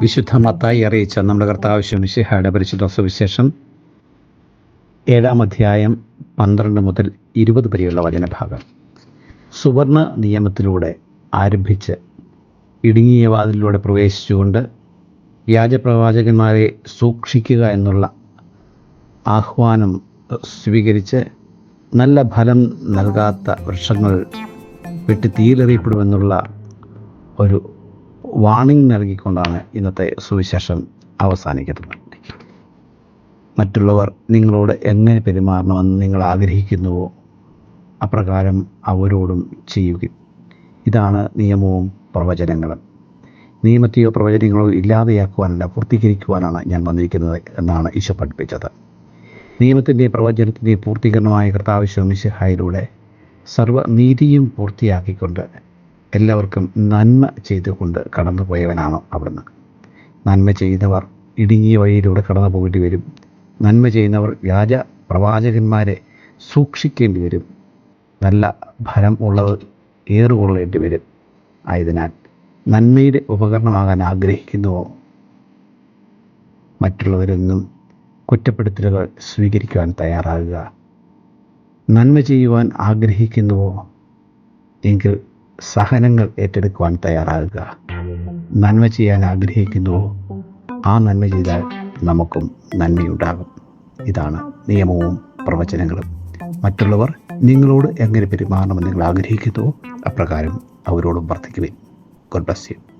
വിശുദ്ധ മത്തായി അറിയിച്ച നമ്മുടെ കർത്താവശ്യം ശമിഷിഹയുടെ പരിശുദ്ധ സുവിശേഷം ഏഴാം അധ്യായം പന്ത്രണ്ട് മുതൽ ഇരുപത് വരെയുള്ള വചനഭാഗം. സുവർണ നിയമത്തിലൂടെ ആരംഭിച്ച് ഇടുങ്ങിയ വാതിലൂടെ പ്രവേശിച്ചുകൊണ്ട് വ്യാജപ്രവാചകന്മാരെ സൂക്ഷിക്കുക എന്നുള്ള ആഹ്വാനം സ്വീകരിച്ച് നല്ല ഫലം നൽകാത്ത വൃക്ഷങ്ങൾ വെട്ടി തീയിലെറിയപ്പെടുമെന്നുള്ള ഒരു വാണിംഗ് നൽകിക്കൊണ്ടാണ് ഇന്നത്തെ സുവിശേഷം അവസാനിക്കുന്നത്. മറ്റുള്ളവർ നിങ്ങളോട് എങ്ങനെ പെരുമാറണമെന്ന് നിങ്ങൾ ആഗ്രഹിക്കുന്നുവോ അപ്രകാരം അവരോടും ചെയ്യുക. ഇതാണ് നിയമവും പ്രവചനങ്ങളും. നിയമത്തെയോ പ്രവചനങ്ങളോ ഇല്ലാതെയാക്കുവാനല്ല പൂർത്തീകരിക്കുവാനാണ് ഞാൻ വന്നിരിക്കുന്നത് എന്നാണ് ഈശോ പഠിപ്പിച്ചത്. നിയമത്തിന്റെ പ്രവചനത്തിന്റെ പൂർത്തീകരണമായ കർത്താവ് ശോമിശഹായിലൂടെ സർവനീതിയും പൂർത്തിയാക്കിക്കൊണ്ട് എല്ലാവർക്കും നന്മ ചെയ്തുകൊണ്ട് കടന്നു പോയവനാണ് അവിടുന്ന്. നന്മ ചെയ്യുന്നവർ ഇടുങ്ങിയ വഴിയിലൂടെ കടന്നു പോകേണ്ടി വരും. നന്മ ചെയ്യുന്നവർ വ്യാജ പ്രവാചകന്മാരെ സൂക്ഷിക്കേണ്ടി വരും. നല്ല ഫലം ഉള്ളത് ഏറുകൊള്ളേണ്ടി വരും. ആയതിനാൽ നന്മയുടെ ഉപകരണമാകാൻ ആഗ്രഹിക്കുന്നുവോ മറ്റുള്ളവരൊന്നും കുറ്റപ്പെടുത്തലുകൾ സ്വീകരിക്കുവാൻ തയ്യാറാകുക. നന്മ ചെയ്യുവാൻ ആഗ്രഹിക്കുന്നുവോ? എങ്കിൽ സഹനങ്ങൾ ഏറ്റെടുക്കുവാൻ തയ്യാറാകുക. നന്മ ചെയ്യാൻ ആഗ്രഹിക്കുന്നുവോ ആ നന്മ ചെയ്താൽ നമുക്കും നന്മയുണ്ടാകും. ഇതാണ് നിയമവും പ്രവചനങ്ങളും. മറ്റുള്ളവർ നിങ്ങളോട് എങ്ങനെ പെരുമാറണമെന്ന് നിങ്ങൾ ആഗ്രഹിക്കുന്നുവോ അപ്രകാരം അവരോടും വർദ്ധിക്കുവിൻ ഗോഡ് ബ്ലസ് യു